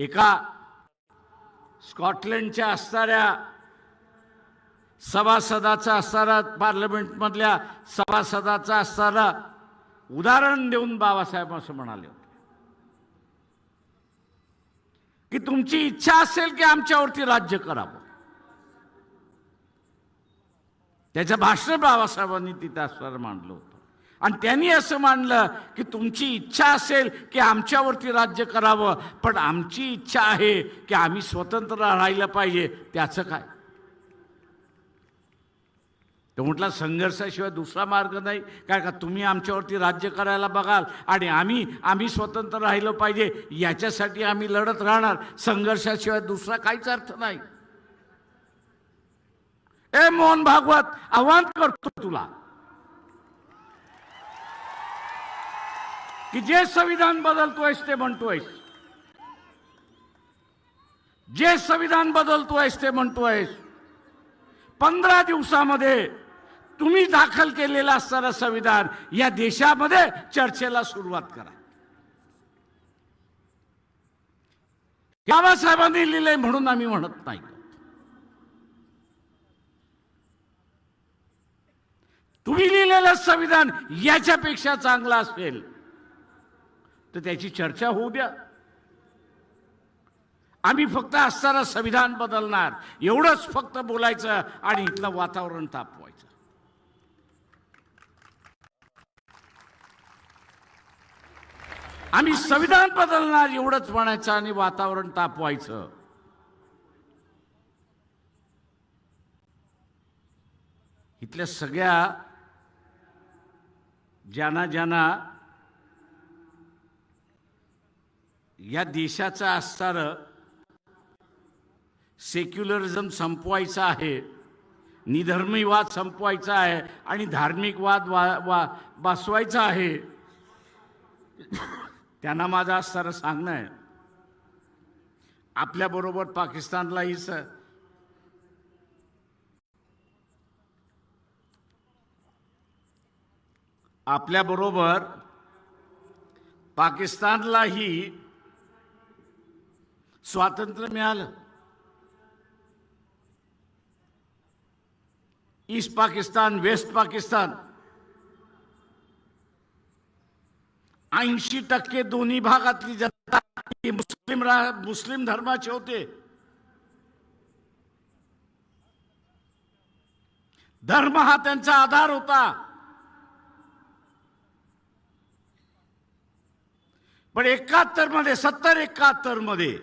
एका स्कॉटलंडच्या असणाऱ्या सभासदाचा असणारा पार्लमेंटमधल्या सभासदाचा असणारा उदाहरण देऊन बाबासाहेब असं म्हणाले होते. की तुमची इच्छा असेल की आमच्यावरती राज्य करावं. त्याच्या भाषण बाबासाहेबांनी तिथं असणार मांडलं होतं. आणि त्यांनी असं मानलं की तुमची इच्छा असेल की आमच्यावरती राज्य करावं पण आमची इच्छा आहे की आम्ही स्वतंत्र राहिलं पाहिजे. त्याचं काय? तो म्हटला संघर्षाशिवाय दुसरा मार्ग नाही. काय का तुम्ही आमच्यावरती राज्य करायला बघाल आणि आम्ही आम्ही स्वतंत्र राहिलं पाहिजे. याच्यासाठी आम्ही लढत राहणार. संघर्षाशिवाय दुसरा काहीच अर्थ नाही. ए मोहन भागवत आव्हान करतो तुला. की जे संविधान बदलतोयस ते म्हणतोयस. जे संविधान बदलतोयस ते म्हणतोयस. पंधरा दिवसामध्ये तुम्ही दाखल केलेलं असणारं संविधान या देशामध्ये चर्चेला सुरुवात करा. बाबासाहेबांनी लिहिलंय म्हणून आम्ही म्हणत नाही. तुम्ही लिहिलेलं संविधान याच्यापेक्षा चांगलं असेल. तर त्याची चर्चा होऊ द्या. आम्ही फक्त असताना संविधान बदलणार एवढंच फक्त बोलायचं आणि इथलं वातावरण तापवायचं. आम्ही संविधान बदलणार एवढंच म्हणायचं आणि वातावरण तापवायचं. इथल्या सगळ्या ज्यांना ज्यांना या देशाचं असणारं सेक्युलरिझम संपवायचं आहे निधर्मीवाद संपवायचा आहे आणि धार्मिक वाद वा वा बसवायचा आहे त्यांना माझं असणारं सांगणं आहे. आपल्याबरोबर पाकिस्तानलाही स आपल्याबरोबर पाकिस्तानलाही स्वातंत्र्य मिळालं. East Pakistan west Pakistan. ऐंशी टक्के दोन्ही भागातली जनता मुस्लिम रा मुस्लिम धर्माचे होते. धर्म हा त्यांचा आधार होता. पण एकाहत्तरमध्ये सत्तर एकाहत्तरमध्ये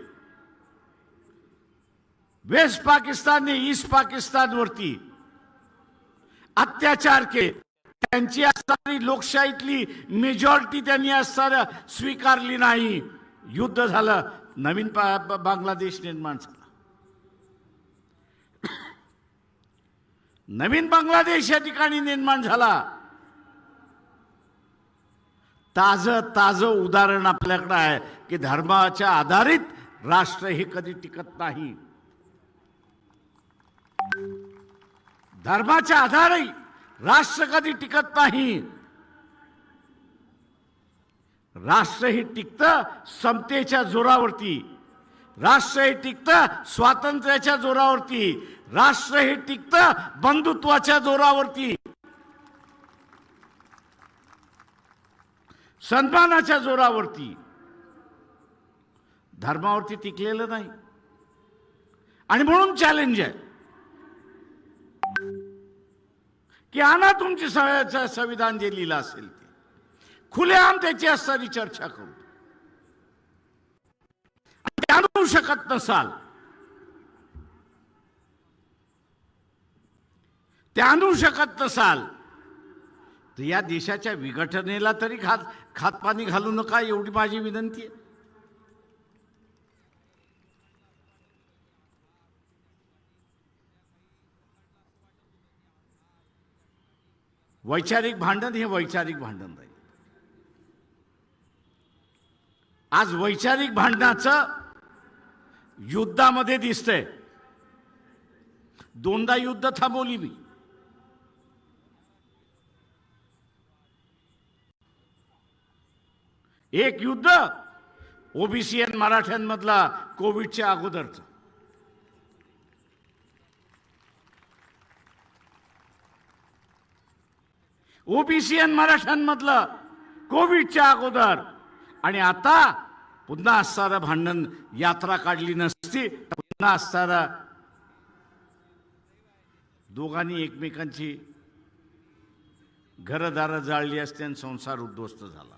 वेस्ट पाकिस्तानने ईस्ट पाकिस्तानवरती अत्याचार केले. त्यांची असणारी लोकशाहीतली मेजॉरिटी त्यांनी असणारं स्वीकारली नाही. युद्ध झालं. नवीन बांगलादेश निर्माण झाला. नवीन बांगलादेश या ठिकाणी निर्माण झाला. ताज ताज उदाहरण आपल्याकडे आहे की धर्माच्या आधारित राष्ट्र हे कधी टिकत नाही. धर्माच्या आधारे राष्ट्र कधी टिकत नाही. राष्ट्र हे टिकतं समतेच्या जोरावरती. राष्ट्र हे टिकतं स्वातंत्र्याच्या जोरावरती. राष्ट्र हे टिकतं बंधुत्वाच्या जोरावरती. सन्मानाच्या जोरावरती. धर्मावरती टिकलेलं नाही. आणि म्हणून चॅलेंज आहे. की आणा तुमचे संविधान जे लिहिलं असेल ते. खुलेआम त्याची असणारी चर्चा करू. आणू शकत नसाल. ते आणू शकत नसाल. तर या देशाच्या विघटनेला तरी खात खातपाणी घालू नका एवढी माझी विनंती आहे. वैचारिक भांडण हे वैचारिक भांडण राहील. आज वैचारिक भांडणाचं युद्धामध्ये दिसतंय. दोनदा युद्ध थांबवली मी. एक युद्ध ओबीसी आणि मराठ्यांमधला कोविडच्या अगोदरचा. ओबीसी आणि मराठ्यांमधलं कोविडच्या अगोदर. आणि आता पुन्हा असणारं भांडण यात्रा काढली नसती पुन्हा असणारं दोघांनी एकमेकांची घरदारं जाळली असते आणि संसार उद्ध्वस्त झाला